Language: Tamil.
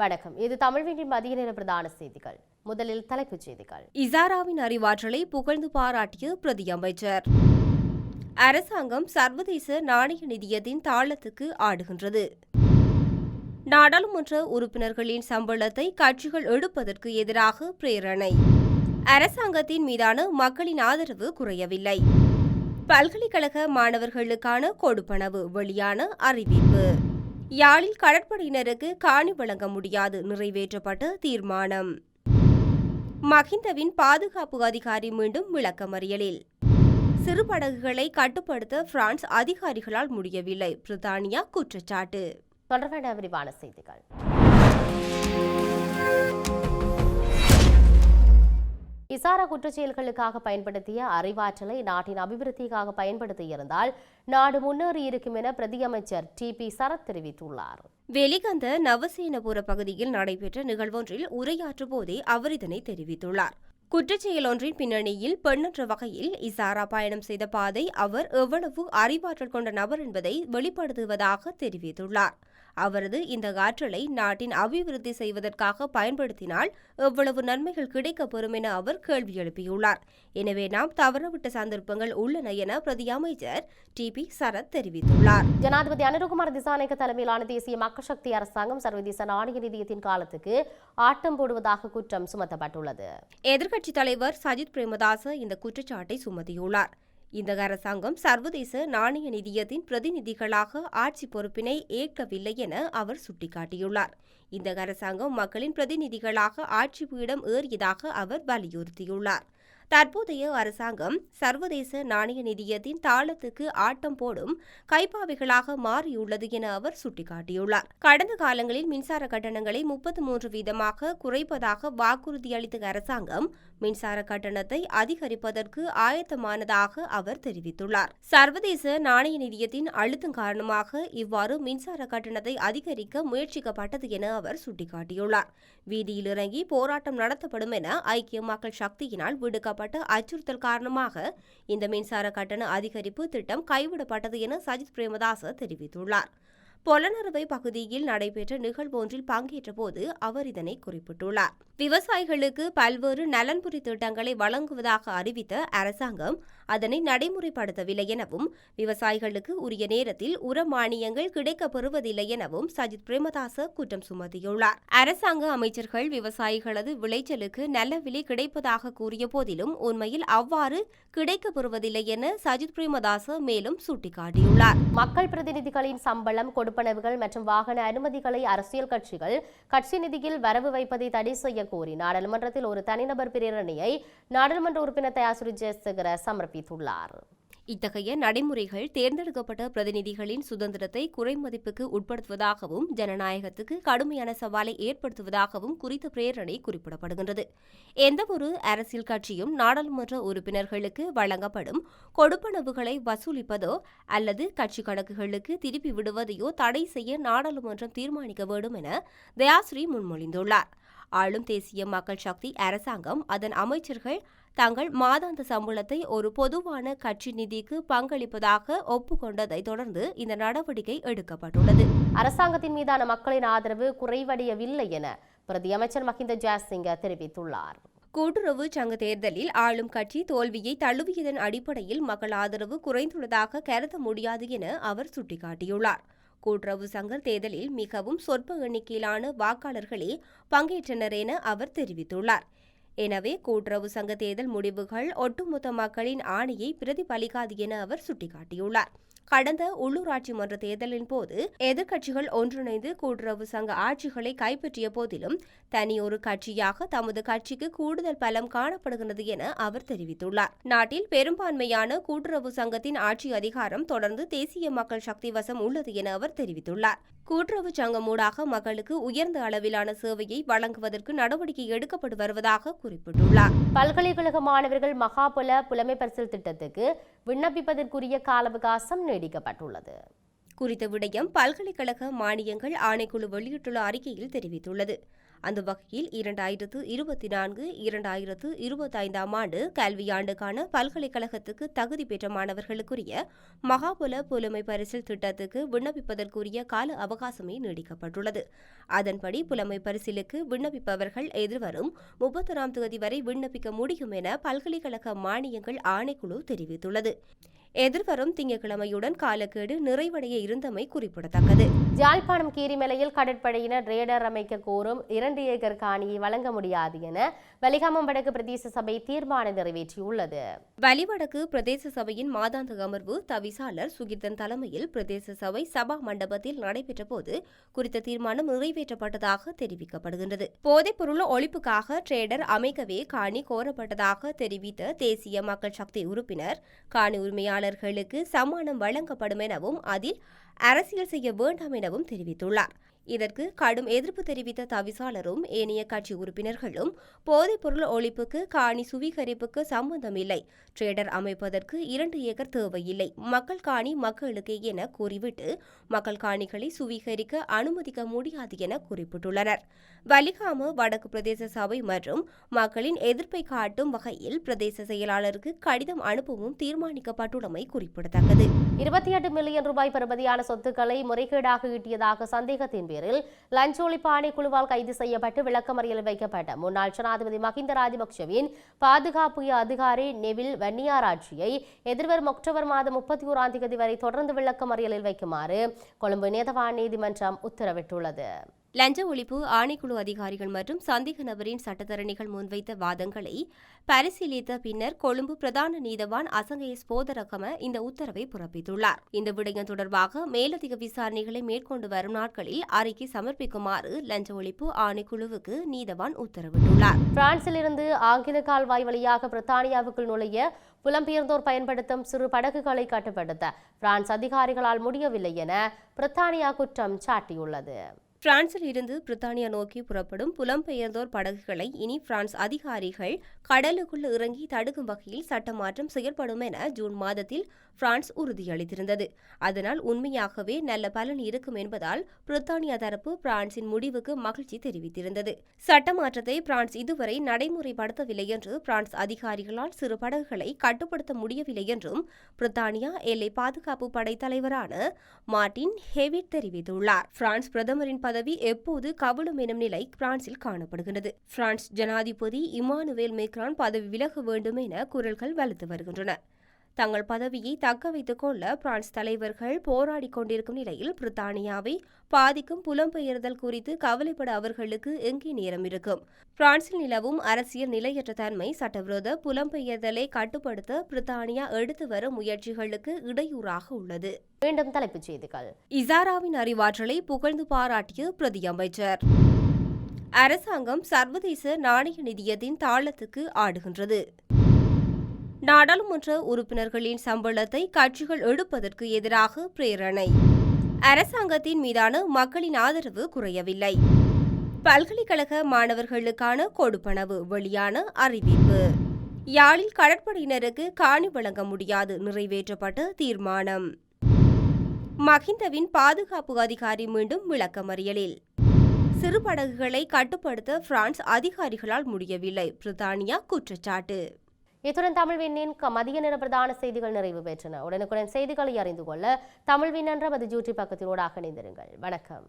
வணக்கம். இது தமிழ்வின் மதிய நேர பிரதான செய்திகள். முதலில் தலைப்புச் செய்திகள். இசாராவின் அறிவாற்றலை புகழ்ந்து பாராட்டிய பிரதி அமைச்சர். அரசாங்கம் சர்வதேச நாணய நிதியத்தின் தாளத்துக்கு ஆடுகின்றது. நாடாளுமன்ற உறுப்பினர்களின் சம்பளத்தை கட்சிகள் எடுப்பதற்கு எதிராக பிரேரணை. அரசாங்கத்தின் மீதான மக்களின் ஆதரவு குறையவில்லை. பல்கலைக்கழக மாணவர்களுக்கான கொடுப்பனவு வெளியான அறிவிப்பு. யாழில் கடற்படையினருக்கு காணி வழங்க முடியாது நிறைவேற்றப்பட்ட தீர்மானம். மஹிந்தவின் பாதுகாப்பு அதிகாரி மீண்டும் விளக்கமறியலில். சிறு படகுகளை கட்டுப்படுத்த பிரான்ஸ் அதிகாரிகளால் முடியவில்லை. பிரித்தானியா குற்றச்சாட்டு. தொடர்பான விரிவான செய்திகள். இசாரா குற்றச்செயல்களுக்காக பயன்படுத்திய அறிவாற்றலை நாட்டின் அபிவிருத்திக்காக பயன்படுத்தியிருந்தால் நாடு முன்னேறி இருக்கும் என பிரதியமைச்சர் டி பி சரத் தெரிவித்துள்ளார். வெளிகந்த நவசேனபுர பகுதியில் நடைபெற்ற நிகழ்வொன்றில் உரையாற்றும் போதே அவர் இதனை தெரிவித்துள்ளார். குற்றச்செயல் ஒன்றின் பின்னணியில் பெண்ணற்ற வகையில் இசாரா பயணம் செய்த பாதை அவர் எவ்வளவு அறிவாற்றல் கொண்ட நபர் என்பதை வெளிப்படுத்துவதாக தெரிவித்துள்ளார். அவரது இந்த ஆற்றலை நாட்டின் அபிவிருத்தி செய்வதற்காக பயன்படுத்தினால் எவ்வளவு நன்மைகள் கிடைக்கப்பெறும் என அவர் கேள்வி எழுப்பியுள்ளார். எனவே நாம் தவறவிட்ட சந்தர்ப்பங்கள் உள்ளன என பிரதி அமைச்சர் டி பி சரத் தெரிவித்துள்ளார். ஜனாதிபதி அனுருகுமார் திசாநாயக்க தலைமையிலான தேசிய மக்கள் சக்தி அரசாங்கம் சர்வதேச நாணய நிதியத்தின் காலத்துக்கு ஆட்டம் போடுவதாக குற்றம் சுமத்தப்பட்டுள்ளது. எதிர்க்கட்சித் தலைவர் சஜித் பிரேமதாச இந்த குற்றச்சாட்டை சுமத்தியுள்ளார். இந்த அரசாங்கம் சர்வதேச நாணய நிதியத்தின் பிரதிநிதிகளாக ஆட்சி பொறுப்பினை ஏற்கவில்லை என அவர் சுட்டிக்காட்டியுள்ளார். இந்த அரசாங்கம் மக்களின் பிரதிநிதிகளாக ஆட்சி பீடம் ஏறியதாக அவர் வலியுறுத்தியுள்ளார். தற்போதைய அரசாங்கம் சர்வதேச நாணய நிதியத்தின் தாளத்துக்கு ஆட்டம் போடும் கைப்பாவைகளாக மாறியுள்ளது என அவர் சுட்டிக்காட்டியுள்ளார். கடந்த காலங்களில் மின்சார கட்டணங்களை முப்பத்து மூன்று வீதமாக குறைப்பதாக வாக்குறுதி அளித்த அரசாங்கம் மின்சார கட்டணத்தை அதிகரிப்பதற்கு ஆயத்தமானதாக அவர் தெரிவித்துள்ளார். சர்வதேச நாணய நிதியத்தின் அழுத்தம் காரணமாக இவ்வாறு மின்சார கட்டணத்தை அதிகரிக்க முயற்சிக்கப்பட்டது என அவர் சுட்டிக்காட்டியுள்ளார். வீதியில் இறங்கி போராட்டம் நடத்தப்படும் என ஐக்கிய மக்கள் சக்தியினால் விடுக்கப்பட்ட அச்சுறுத்தல் காரணமாக இந்த மின்சார கட்டண அதிகரிப்பு திட்டம் கைவிடப்பட்டது என சஜித் பிரேமதாச தெரிவித்துள்ளார். பொலனறுவை பகுதியில் நடைபெற்ற நிகழ்வொன்றில் பங்கேற்ற போது அவர் இதனை குறிப்பிட்டுள்ளார். விவசாயிகளுக்கு பல்வேறு நலன்புரி திட்டங்களை வழங்குவதாக அறிவித்த அரசாங்கம் அதனை நடைமுறைப்படுத்தவில்லை எனவும் விவசாயிகளுக்கு உரிய நேரத்தில் உர மானியங்கள் கிடைக்கப்பெறுவதில்லை எனவும் சஜித் பிரேமதாச குற்றம் சுமத்தியுள்ளார். அரசாங்க அமைச்சர்கள் விவசாயிகளது விளைச்சலுக்கு நல்ல விலை கிடைப்பதாக கூறிய போதிலும் உண்மையில் அவ்வாறு கிடைக்கப்பெறுவதில்லை என சஜித் பிரேமதாச மேலும் சுட்டிக்காட்டியுள்ளார். மக்கள் பிரதிநிதிகளின் சம்பளம் கொடுப்பனவுகள் மற்றும் வாகன அனுமதிகளை அரசியல் கட்சிகள் கட்சி நிதியில் வரவு வைப்பதை தடை செய்ய கோரி நாடாளுமன்றத்தில் ஒரு தனிநபர் பிரேரணையை நாடாளுமன்ற உறுப்பினர் தயாசுரி ஜெயசேகர சமர்ப்பித்துள்ளார். இத்தகைய நடைமுறைகள் தேர்ந்தெடுக்கப்பட்ட பிரதிநிதிகளின் சுதந்திரத்தை குறைமதிப்புக்கு உட்படுத்துவதாகவும் ஜனநாயகத்துக்கு கடுமையான சவாலை ஏற்படுத்துவதாகவும் குறித்த பிரேரணை குறிப்பிடப்படுகின்றது. எந்தவொரு அரசியல் கட்சியும் நாடாளுமன்ற உறுப்பினர்களுக்கு வழங்கப்படும் கொடுப்பனவுகளை வசூலிப்பதோ அல்லது கட்சி கணக்குகளுக்கு திருப்பி விடுவதையோ தடை செய்ய நாடாளுமன்றம் தீர்மானிக்க வேண்டும் என தயாஸ்ரீ முன்மொழிந்துள்ளார். ஆளும் தேசிய மக்கள் சக்தி அரசாங்கம் அதன் அமைச்சர்கள் தங்கள் மாதாந்த சம்பளத்தை ஒரு பொதுவான கட்சி நிதிக்கு பங்களிப்பதாக ஒப்புக்கொண்டதை தொடர்ந்து இந்த நடவடிக்கை எடுக்கப்பட்டுள்ளது. அரசாங்கத்தின் மீதான மக்களின் ஆதரவு குறைவடையவில்லை என பிரதி அமைச்சர் மஹிந்த ஜாசிங்க தெரிவித்துள்ளார். கூட்டுறவு சங்க தேர்தலில் ஆளும் கட்சி தோல்வியை தழுவியதன் அடிப்படையில் மக்கள் ஆதரவு குறைந்துள்ளதாக கருத முடியாது என அவர் சுட்டிக்காட்டியுள்ளார். கூட்டுறவு சங்க தேர்தலில் மிகவும் சொற்ப எண்ணிக்கையிலான வாக்காளர்களே பங்கேற்றனர் என அவர் தெரிவித்துள்ளார். எனவே கூட்டுறவு சங்க தேர்தல் முடிவுகள் ஒட்டுமொத்த மக்களின் ஆணையை பிரதிபலிக்காது என அவர் சுட்டிக்காட்டியுள்ளார். கடந்த உள்ளூராட்சி மன்ற தேர்தலின் போது எதிர்க்கட்சிகள் ஒன்றிணைந்து கூட்டுறவு சங்க ஆட்சிகளை கைப்பற்றிய போதிலும் தனியொரு கட்சியாக தமது கட்சிக்கு கூடுதல் பலம் காணப்படுகிறது என அவர் தெரிவித்துள்ளார். நாட்டில் பெரும்பான்மையான கூட்டுறவு சங்கத்தின் ஆட்சி அதிகாரம் தொடர்ந்து தேசிய மக்கள் சக்தி வசம் உள்ளது என அவர் தெரிவித்துள்ளார். கூட்டுறவு சங்கம் ஊடாக மக்களுக்கு உயர்ந்த அளவிலான சேவையை வழங்குவதற்கு நடவடிக்கை எடுக்கப்பட்டு வருவதாக குறிப்பிட்டுள்ளார். பல்கலைக்கழக மாணவர்கள் மகாபல புலமை பரிசில் திட்டத்துக்கு விண்ணப்பிப்பதற்குரிய கால அவகாசம் நீடிக்கப்பட்டுள்ளது. குறித்த விடயம் பல்கலைக்கழக மானியங்கள் ஆணைக்குழு வெளியிட்டுள்ள அறிக்கையில் தெரிவித்துள்ளது. அந்த வகையில் இரண்டாயிரத்து இருபத்தி நான்கு இரண்டாயிரத்து இருபத்தைந்தாம் ஆண்டு கல்வியாண்டுக்கான பல்கலைக்கழகத்துக்கு தகுதி பெற்ற மாணவர்களுக்குரிய மகாபல புலமை பரிசில் திட்டத்துக்கு விண்ணப்பிப்பதற்குரிய கால அவகாசமே நீடிக்கப்பட்டுள்ளது. அதன்படி புலமை பரிசிலுக்கு விண்ணப்பிப்பவர்கள் எதிர்வரும் முப்பத்தொராம் தேதி வரை விண்ணப்பிக்க முடியும் என பல்கலைக்கழக மானியங்கள் ஆணைக்குழு தெரிவித்துள்ளது. எதிர்வரும் திங்கட்கிழமையுடன் காலக்கெடு நிறைவடைய இருந்தமை குறிப்பிடத்தக்கது. யாழ்ப்பாணம் கீரிமலையில் கடற்படையினர் ரேடர் அமைக்க கோரும் இரண்டு ஏக்கர் காணியை வழங்க முடியாது என வலிகாமம் வடக்கு பிரதேச சபை தீர்மானம் நிறைவேற்றியுள்ளது. வலிவடக்கு பிரதேச சபையின் மாதாந்த அமர்வு தவிசாளர் சுகிர்தன் தலைமையில் பிரதேச சபை சபா மண்டபத்தில் நடைபெற்ற போது குறித்த தீர்மானம் நிறைவேற்றப்பட்டதாக தெரிவிக்கப்படுகின்றது. போதைப்பொருள் ஒழிப்புக்காக ட்ரேடர் அமைக்கவே காணி கோரப்பட்டதாக தெரிவித்த தேசிய மக்கள் சக்தி உறுப்பினர் காணி உரிமையாளர்களுக்கு சம்மானம் வழங்கப்படும் எனவும் அதில் அரசியல் செய்ய வேண்டாம் எனவும் தெரிவித்துள்ளார். இதற்கு கடும் எதிர்ப்பு தெரிவித்த தவிசாளரும் ஏனைய கட்சி உறுப்பினர்களும் போதைப்பொருள் ஒழிப்புக்கு காணி சுவீகரிப்புக்கு சம்பந்தமில்லை. ட்ரேடர் அமைப்பதற்கு இரண்டு ஏக்கர் தேவையில்லை. மக்கள் காணி மக்களுக்கு என கூறிவிட்டு மக்கள் காணிகளை சுவீகரிக்க அனுமதிக்க முடியாது என குறிப்பிட்டுள்ளனர். வலிகாம வடக்கு பிரதேச சபை மற்றும் மக்களின் எதிர்ப்பை காட்டும் வகையில் பிரதேச செயலாளருக்கு கடிதம் அனுப்பவும் தீர்மானிக்கப்பட்டுள்ளமை குறிப்பிடத்தக்கது. இருபத்தி எட்டு மில்லியன் ரூபாய் பெறுமதியான சொத்துக்களை முறைகேடாக ஈட்டியதாக சந்தேகத்தின் பேரில் லஞ்ச ஒழிப்பு ஆணைக்குழுவால் கைது செய்யப்பட்டு விளக்கமறியல் வைக்கப்பட்ட முன்னாள் ஜனாதிபதி மஹிந்த ராஜபக்ஷவின் பாதுகாப்பு அதிகாரி நெவில் வன்னியாராட்சியை எதிர்வரும் அக்டோபர் மாதம் முப்பத்தி ஓராம் தேதி வரை தொடர்ந்து விளக்கமறியலில் வைக்குமாறு கொழும்பு நேதவான் நீதிமன்றம் உத்தரவிட்டுள்ளது. லஞ்ச ஒழிப்பு ஆணைக்குழு அதிகாரிகள் மற்றும் சந்தேக நபரின் சட்டத்தரணிகள் முன்வைத்த வாதங்களை பரிசீலித்த பின்னர் கொழும்பு பிரதான நீதவான் அசங்கேஸ் ஸ்போதரகம இந்த உத்தரவை பிறப்பித்துள்ளார். இந்த விடயம் தொடர்பாக மேலதிக விசாரணைகளை மேற்கொண்டு வரும் நாட்களில் அறிக்கை சமர்ப்பிக்குமாறு லஞ்ச ஒழிப்பு ஆணைக்குழுவுக்கு நீதவான் உத்தரவிட்டுள்ளார். பிரான்சிலிருந்து ஆங்கில கால்வாய் வழியாக பிரித்தானியாவுக்குள் நுழைய புலம்பெயர்ந்தோர் பயன்படுத்தும் சிறு படகுகளை கட்டுப்படுத்த பிரான்ஸ் அதிகாரிகளால் முடியவில்லை என பிரித்தானியா குற்றம் சாட்டியுள்ளது. பிரான்சில் இருந்து பிரித்தானியா நோக்கி புறப்படும் புலம்பெயர்ந்தோர் படகுகளை இனி பிரான்ஸ் அதிகாரிகள் கடலுக்குள் இறங்கி தடுக்கும் வகையில் சட்டமாற்றம் செயல்படும் என ஜூன் மாதத்தில் பிரான்ஸ் உறுதியளித்திருந்தது. அதனால் உண்மையாகவே நல்ல பலன் இருக்கும் என்பதால் பிரித்தானியா தரப்பு பிரான்சின் முடிவுக்கு மகிழ்ச்சி தெரிவித்திருந்தது. சட்டமாற்றத்தை பிரான்ஸ் இதுவரை நடைமுறைப்படுத்தவில்லை என்று பிரான்ஸ் அதிகாரிகளால் சிறு படகுகளை கட்டுப்படுத்த முடியவில்லை என்றும் பிரித்தானியா எல்லை பாதுகாப்பு படை தலைவரான மார்டின் ஹெவிட் தெரிவித்துள்ளார். பிரான்ஸ் பிரதமரின் பதவி எப்போது கவிழும் எனும் நிலை பிரான்சில் காணப்படுகிறது பிரான்ஸ் ஜனாதிபதி இமானுவேல் மேக்ரான் பதவி விலக வேண்டும் என குரல்கள் வலுத்து வருகின்றன. தங்கள் பதவியை தக்க வைத்துக் கொள்ள பிரான்ஸ் தலைவர்கள் போராடிக் கொண்டிருக்கும் நிலையில் பிரித்தானியாவை பாதிக்கும் புலம்பெயர்தல் குறித்து கவலைப்பட அவர்களுக்கு எங்கே நேரம் இருக்கும்? பிரான்சில் நிலவும் அரசியல் நிலையற்ற தன்மை சட்டவிரோத புலம்பெயர்தலை கட்டுப்படுத்த பிரித்தானியா எடுத்து வரும் முயற்சிகளுக்கு இடையூறாக உள்ளது. மீண்டும் தலைப்புச் செய்திகள். இசாராவின் அறிவாற்றலை புகழ்ந்து பாராட்டிய பிரதி அமைச்சர். அரசாங்கம் சர்வதேச நாணய நிதியத்தின் தாளத்துக்கு ஆடுகின்றது. நாடாளுமன்ற உறுப்பினர்களின் சம்பளத்தை கட்சிகள் எடுப்பதற்கு எதிராக பிரேரணை. அரசாங்கத்தின் மீதான மக்களின் ஆதரவு குறையவில்லை. பல்கலைக்கழக மாணவர்களுக்கான கொடுப்பனவு வெளியான அறிவிப்பு. யாழில் கடற்படையினருக்கு காணி வழங்க முடியாது நிறைவேற்றப்பட்ட தீர்மானம். மஹிந்தவின் பாதுகாப்பு அதிகாரி மீண்டும் விளக்கமறியலில். சிறு படகுகளை கட்டுப்படுத்த பிரான்ஸ் அதிகாரிகளால் முடியவில்லை. பிரித்தானியா குற்றச்சாட்டு. இத்துடன் தமிழ் விண்ணின் மதிய நேர பிரதான செய்திகள் நிறைவு பெற்றன. உடனுக்குடன் செய்திகளை அறிந்து கொள்ள தமிழ் விண்ணன்ற மது ஜூட்டி பக்கத்திலூடாக இணைந்திருங்கள். வணக்கம்.